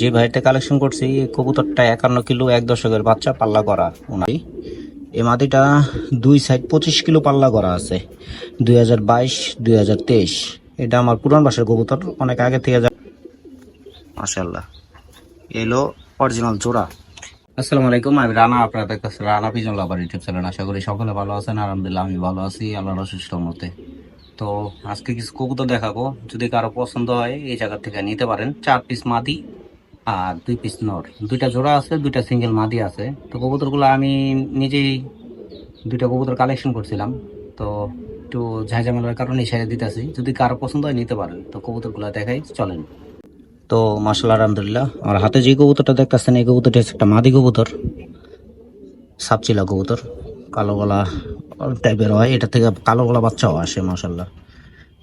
যে ভাইটা কালেকশন করছি কবুতরটা একান্ন কিলো, এক দশকের বাচ্চা, পাল্লা করা ওনাই এই মাটিটা দুই সাইড পঁচিশ কিলো পাল্লা করা আছে, দুই হাজার বাইশ, দুই হাজার তেইশ। এটা আমার পুরান বাসার কবুতর, অনেক আগে থেকে যা মাসাল্লাহ এলো অরিজিনাল জোড়া। আসসালামু আলাইকুম, আমি রানা, আপনারা দেখতেছেন Rana pigeon lover YouTube channel. আশা করি সকলে ভালো আছেন, আলহামদুলিল্লাহ আমি ভালো আছি, আল্লাহর অসুস্থ মতে তো আজকে কিছু কবুতর দেখাবো, যদি কারও পছন্দ হয়, এই জায়গা থেকে নিতে পারেন। চার পিস মাদি আর দুই পিস নর দুইটা জোড়া আছে, দুইটা সিঙ্গেল মাদি আছে। তো কবুতরগুলো আমি নিজেই দুইটা কবুতর কালেকশন করছিলাম। তো একটু ঝাঁঝামেলার কারণে ছেড়ে দিতেছি, যদি কারও পছন্দ হয় নিতে পারেন। তো কবুতরগুলো দেখাই, চলেন। তো মাসাল আলহামদুলিল্লাহ, আমার হাতে যে কবুতরটা দেখতেছেন, এই কবুতরটা হচ্ছে একটা মাদি কবুতর, সাপচিলা কবুতর। কালো গলা টাইপের হয়, এটা থেকে কালো গলা বাচ্চাও আসে মাসাল্লাহ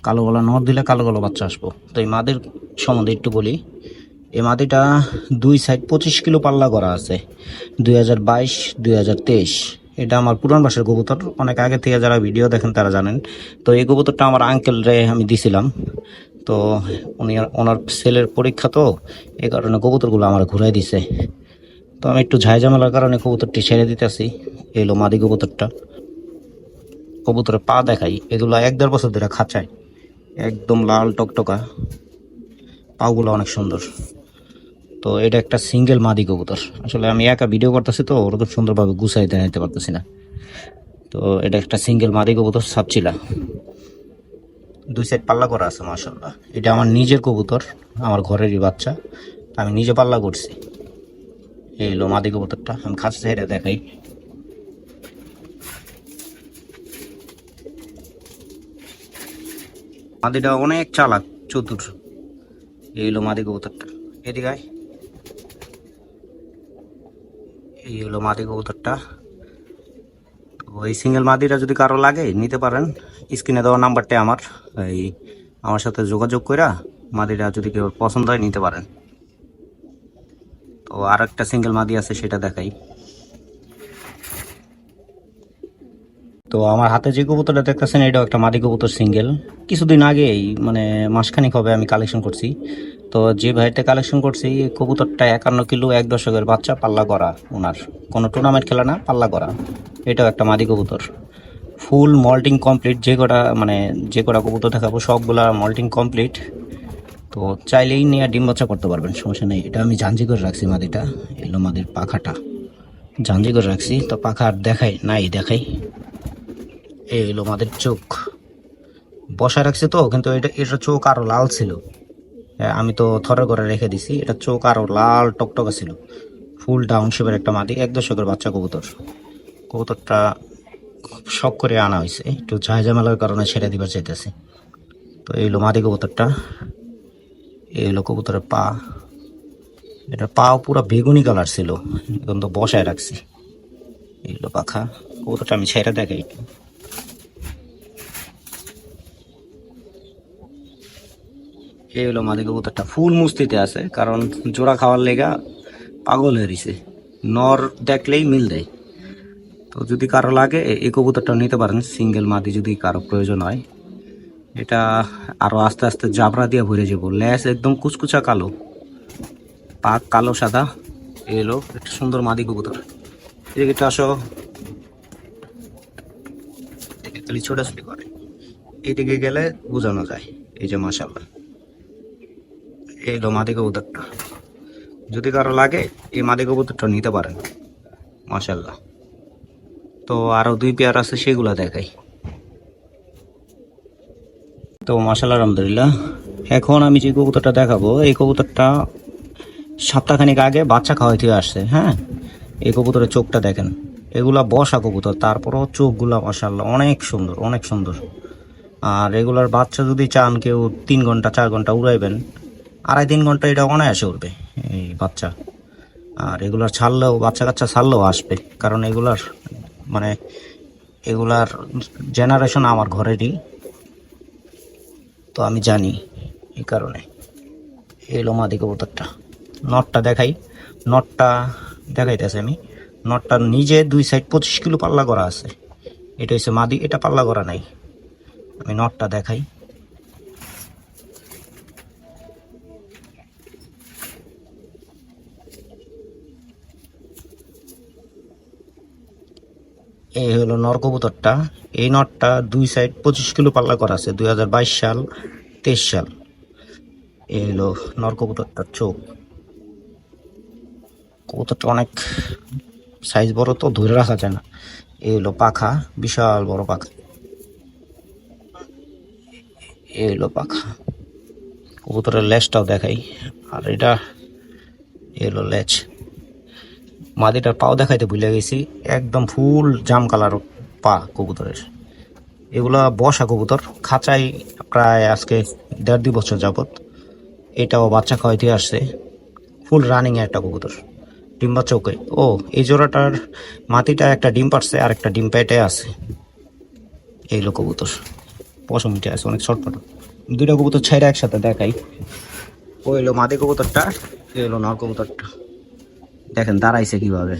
কালো গলা নর দিলে কালো গলা বাচ্চা আসব। তো এই মাদের সম্বন্ধে একটু বলি। এই মাটিটা দুই সাইড পঁচিশ কিলো পাল্লা করা আছে, দুই হাজার বাইশ, দুই হাজার তেইশ। এটা আমার পুরান বাসের কবুতর, অনেক আগে থেকে যারা ভিডিও দেখেন তারা জানেন। তো এই কবুতরটা আমার আঙ্কেল রে আমি দিছিলাম। তো উনি ওনার ছেলের পরীক্ষা তো, এই কারণে কবুতরগুলো আমার ঘুরাই দিছে। তো আমি একটু ঝাইঝামেলার কারণে কবুতরটি ছেড়ে দিতেছি এলো মাদি কবুতরটা। কবুতরের পা দেখাই, এগুলো এক দেড় বছর ধরে খাঁচায়, একদম লাল টকটকা, পাগুলো অনেক সুন্দর। তো এটা একটা সিঙ্গেল মাদি কবুতর। আসলে আমি একা ভিডিও করতেছি তো ওরকম সুন্দরভাবে গুছাই দেখাইতে পারতেছি না। তো এটা একটা সিঙ্গেল মাদি কবুতর, সাপচিলা। দুই সাইড পাল্লা করা আছে মাসাল্লাহ এটা আমার নিজের কবুতর, আমার ঘরেরই বাচ্চা। আমি নিজে পাল্লা করছি। এই হলো মাদি কবুতরটা, আমি খাস হেরে দেখাই। মাদিটা অনেক চালাক, চতুর। এই হলো মাদি কবুতরটা। এদিকে এই হলো মাদি কবুতরটা। তো সিঙ্গেল মাদিটা যদি কারও লাগে, নিতে পারেন। স্ক্রিনে দেওয়া নাম্বারটা আমার। এই আমার সাথে যোগাযোগ কইরা মাদিটা যদি কেউ পছন্দ হয়, নিতে পারেন। তো আর একটা সিঙ্গেল মাদি আছে, সেটা দেখাই। তো আমার হাতে যে কবুতরটা দেখতেছেন, এটাও একটা মাদি কবুতর সিঙ্গেল কিছুদিন আগেই মানে মাসখানিক হবে আমি কালেকশন করছি। তো যে ভাইটা কালেকশন করছি কবুতরটা একান্ন কিলো এক দশকের বাচ্চা, পাল্লা করা ওনার কোনো টুর্নামেন্ট খেলা না, পাল্লা করা এটাও একটা মাদি কবুতর। ফুল মল্টিং কমপ্লিট যে কটা মানে যে কটা কবুতর দেখাবো, সবগুলা মল্টিং কমপ্লিট তো চাইলেই নিয়ে ডিম বাচ্চা করতে পারবেন, সমস্যা নেই। এটা আমি জাঞ্জি করে রাখছি মাদিটা। এলো মাদির পাখাটা। জাঞ্জি করে রাখছি। তো পাখা আর দেখাই, নাই দেখাই। এই হলো আমাদের চোখ। বসায় রাখছে তো কিন্তু এটা এটা চোখ আরও লাল ছিল। হ্যাঁ, আমি তো থরে করে রেখে দিছি এটা চোখ আরও লাল টকটকা ছিল। ফুল ডাউন শেপের একটা মাদি এক দশকের বাচ্চা কবুতর। কবুতরটা শখ করে আনা হয়েছে একটু ঝামেলার কারণে ছেড়ে দিবার চাইতেছি। তো এই হলো মাদি কবুতরটা এই হলো কবুতরের পা। এটা পা পুরো বেগুনি কালার ছিল এখন তো বসায় রাখছি। এই হলো পাখা কবুতরটা আমি ছেড়ে দেখাই একটু। এই হলো মাদি কবুতরটা। ফুল মুস্তিতে আছে, কারণ জোড়া খাওয়ার লেগা পাগল রইছে। নর দেখলেই মিল দেয়। তো যদি কারও লাগে এই কবুতরটা নিতে পারেন। সিঙ্গেল মাদি যদি কারও প্রয়োজন হয়। এটা আরও আস্তে আস্তে জাবরা দিয়ে ভরে যাব। ল্যাস একদম কুচকুচা কালো। পাক কালো সাদা। এই হলো একটা সুন্দর মাদি কবুতর। এদিকে একটু আসো। খালি ছোটাছুটি করে। এইদিকে গেলে বোঝানো যায়। এই যে মাসাল্লাহ এই হলো মাদি কবুতরটা। যদি কারও লাগে, এই মাদি কবুতরটা নিতে পারেন। মাসাল্লাহ তো আরও দুই পেয়ার আছে, সেগুলো দেখাই। তো মাসাল্লাহ আলহামদুলিল্লাহ। এখন আমি যে কবুতরটা দেখাবো, এই কবুতরটা সপ্তাহখানিক আগে বাচ্চা খাওয়াইতে আসছে হ্যাঁ? এই কবুতরের চোখটা দেখেন। এগুলা বসা কবুতর, তারপরও চোখগুলা মাসাল্লাহ অনেক সুন্দর অনেক সুন্দর। আর রেগুলার বাচ্চা যদি চান, কেউ তিন ঘণ্টা, চার ঘণ্টা উড়াইবেন আড়াই তিন ঘণ্টা এটা অনায়াসে উঠবে এই বাচ্চা। আর এগুলার ছাড়লেও, বাচ্চা কাচ্চা ছাড়লেও আসবে। কারণ এগুলার মানে এগুলার জেনারেশন আমার ঘরেরই। তো আমি জানি এই কারণে। এলো মাদি কবুতরটা। নটটা দেখাই। নটটা দেখাইতেছে আমি। নটটা নিজে দুই সাইড পঁচিশ কিলো পাল্লা করা আছে। এটা হচ্ছে মাদি, এটা পাল্লা করা নাই। আমি নটটা দেখাই। এই হলো নর কবুতরটা। এই নটটা দুই সাইড পঁচিশ কিলো পাল্লা করা আছে, দুই হাজার বাইশ সাল, তেইশ সাল। এই হলো নর কবুতরটার চোখ। কবুতরটা অনেক সাইজ বড় তো, ধরে রাখা যায় না। এই হলো পাখা, বিশাল বড় পাখা। এই হলো পাখা। কবুতরের লেজটাও দেখাই। আর এটা, এই হলো লেজ। মাদিটার পাও দেখাইতে ভুলে গেছি, একদম ফুল জাম কালার পা কবুতরের। এগুলা বসা কবুতর, খাঁচাই প্রায় আজকে দেড় দুই বছর যাবত এটাও বাচ্চা খাওয়াইতে আসছে। ফুল রানিং একটা কবুতর, ডিম বাচ্চা, ওকে। ও, এই জোড়াটার মাটিটা একটা ডিম পারছে আর একটা ডিম পেটে আছে। এই হলো কবুতর পশমিটা আছে, অনেক ছটপট দুইটা কবুতর ছেড়ে একসাথে দেখাই। ও এলো মাদি কবুতরটা এলো নর কবুতরটা। দেখেন দাঁড়াইছে কীভাবে?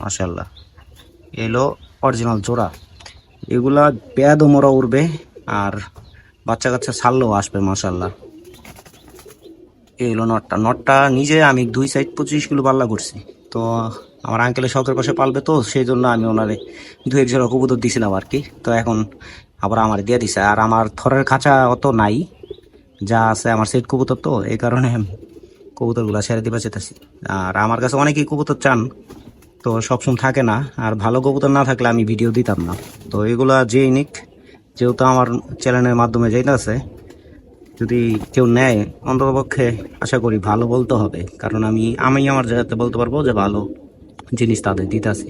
মাশাল্লাহ এলো অরিজিনাল জোড়া। এগুলা পেয়াদ মোড়া উঠবে আর বাচ্চা কাচ্চা ছাড়লেও আসবে মাশাল্লাহ এই হলো নটটা। নটটা নিজে আমি দুই সাইড পঁচিশ কিলো পাল্লা করছি। তো আমার আঙ্কেলের শখের পাশে পালবে তো সেই জন্য আমি ওনারে দু এক জোড়া কবুতর দিছিলাম আর কি। তো এখন আবার আমার দিয়ে দিছে। আর আমার থরের খাঁচা অত নাই, যা আছে আমার সেট কবুতর তো, এই কারণে কবুতরগুলো ছেড়ে দিবা চেতেছি আর আমার কাছে অনেকেই কবুতর চান, তো সবসময় থাকে না। আর ভালো কবুতর না থাকলে আমি ভিডিও দিতাম না। তো এগুলা যেই নিক, যেহেতু আমার চ্যানেলের মাধ্যমে যেটা আছে, যদি কেউ নেয়, অন্ততপক্ষে আশা করি ভালো বলতে হবে। কারণ আমি আমি আমার জায়গাতে বলতে পারব যে ভালো জিনিস তাদের দিতেছি।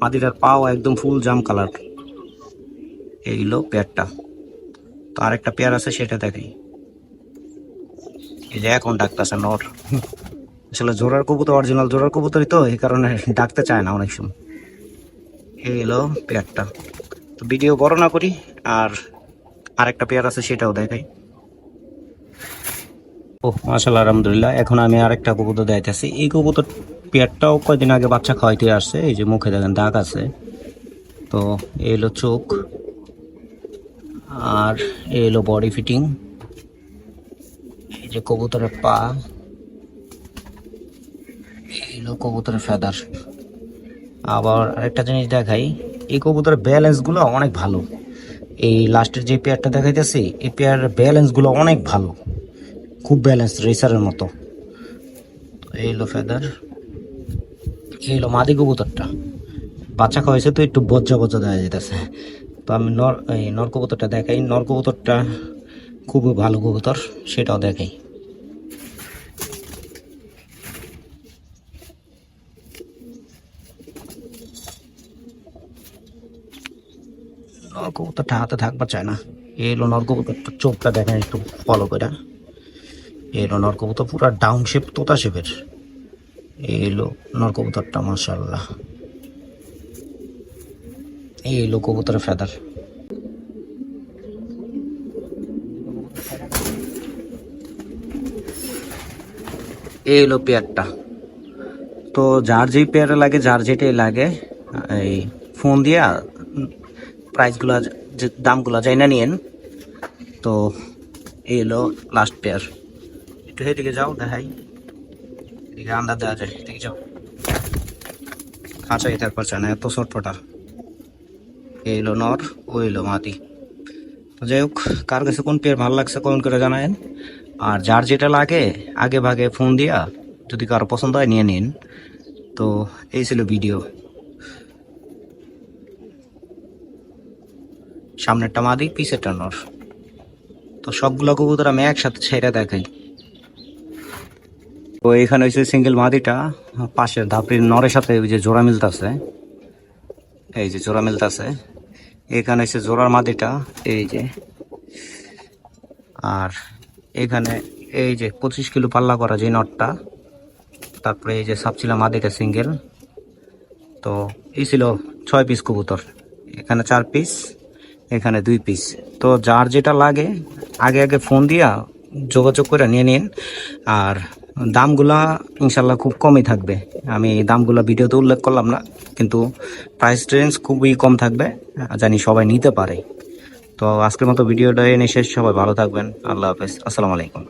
মাদিটার পাও একদম ফুল জাম কালার। এইগুলো পেয়ারটা। তো আরেকটা পেয়ার আছে, সেটা দেখাই। এই যে এখন ডাকতেছে নর। আসলে জোড়ার কবুতর অরিজিনাল জোড়ার কবুতরই তো, এই কারণে ডাকতে চায় না অনেক সময়। এই এলো পেয়ারটা। তো ভিডিও বড় না করি, আর আরেকটা পেয়ার আছে সেটাও দেখাই। ও মাশাল্লাহ আলহামদুলিল্লাহ। এখন আমি আরেকটা কবুতর দেখাইতেছি। এই কবুতর পেয়ারটাও কয়দিন আগে বাচ্চা খাওয়াইতে আসছে, এই যে মুখে দেখেন দাগ আছে। তো এই হলো চোখ, আর এই হলো বডি ফিটিং যে কবুতরের পা, এই হলো কবুতরের ফেদার আবার আরেকটা জিনিস দেখাই, এই কবুতরের ব্যালেন্সগুলো অনেক ভালো। এই লাস্টের যে পেয়ারটা দেখাইতেছি, এই পেয়ারের ব্যালেন্সগুলো অনেক ভালো। খুব ব্যালেন্স রেসারের মতো। তো এই হলো ফেদার এই হলো মাদি কবুতরটা। বাচ্চা খাওয়াইছে তো একটু বজ্জা বজ্জা দেখা যেতেছে তো আমি নর, এই নর কবুতরটা দেখাই। নর কবুতরটা খুবই ভালো কবুতর, সেটাও দেখাই কবুতরটা হাতে থাকবার চায় না। এই হলো নর কবুতরটা চোখটা দেখেন একটু ফলো করে এলো নর কবুতর পুরো ডাউন শেপ তোতা শেপের এই হলো নর কবুতরটা মাশাল্লাহ এই হলো কবুতরের ফেদার এই হলো পেয়ারটা। তো যার যেই পেয়ারে লাগে, যার যেটাই লাগে, এই ফোন দিয়া প্রাইসগুলো দামগুলো যাই না নিয়েন। তো এই হলো লাস্ট পেয়ার একটু সেদিকে যাও, দেখাই। এদিকে আন্দাজ দেওয়া যায়, এদিকে যাও। খাঁচাই থাকবার চায় না এত চটপটা এই হলো নর ও এলো মাটি। তো যাই হোক, কার কাছে কোন পেয়ার ভালো লাগছে কমেন্ট করে জানায়েন। আর যার যেটা লাগে, আগে ভাগে ফোন দিয়া, যদি কারও পছন্দ হয় নিয়ে নিন। তো এই ছিল ভিডিও সামনেরটা মাদি, পিছেরটা নর। তো সবগুলো কবুতর আমি একসাথে ছেড়ে দেখাই। তো এখানে হচ্ছে সিঙ্গেল মাদিটা, পাশের ধাপড়ির নরের সাথে ওই যে জোড়া মিলতাছে। এই যে জোড়া মিলতাছে। এখানে হচ্ছে জোড়ার মাদিটা, এই যে। আর এখানে এই যে পঁচিশ কিলো পাল্লা করা যে নটটা, তারপরে এই যে সাপচিলা মাদিটা সিঙ্গেল। তো এই ছিল ছয় পিস কবুতর। এখানে চার পিস এখানে দুই পিস তো যার যেটা লাগে, আগে আগে ফোন দিয়া যোগাযোগ করে নিয়ে নিন। আর দামগুলা ইনশাল্লাহ খুব কমই থাকবে। আমি দামগুলা ভিডিওতে উল্লেখ করলাম না, কিন্তু প্রাইস রেঞ্জ খুবই কম থাকবে, জানি সবাই নিতে পারে। তো আজকের মতো ভিডিওটা এনে শেষ। সবাই ভালো থাকবেন। আল্লাহ হাফেজ। আসসালামু আলাইকুম।